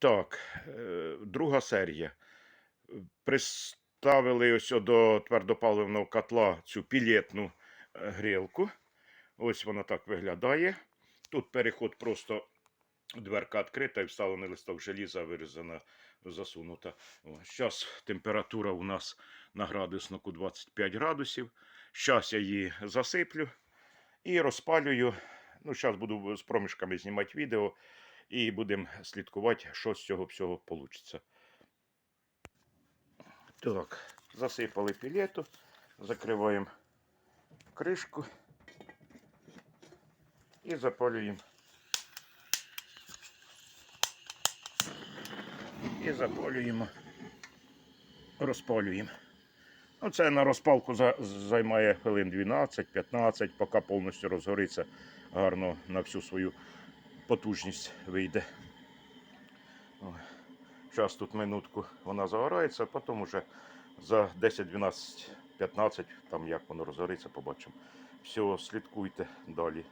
Так, е, друга серія. Приставили ось до твердопаливного котла цю пілетну е, грілку. Ось вона так виглядає. Тут переход просто дверка відкрита і вставлений листок желіза вирізана, засунута. Зараз температура у нас на градуснику 25 градусів. Зараз я її засиплю і розпалюю. Ну, зараз буду з проміжками знімати відео і будемо слідкувати, що з цього всього вийде. Так, засипали пілету, закриваємо кришку і запалюємо. І запалюємо, розпалюємо. Ну, це на розпалку займає хвилин 12-15, поки повністю розгориться гарно на всю свою потужність вийде. Зараз тут минутку вона загорається, а потім уже за 10, 12, 15, там як воно розгориться, побачимо. Все, слідкуйте далі.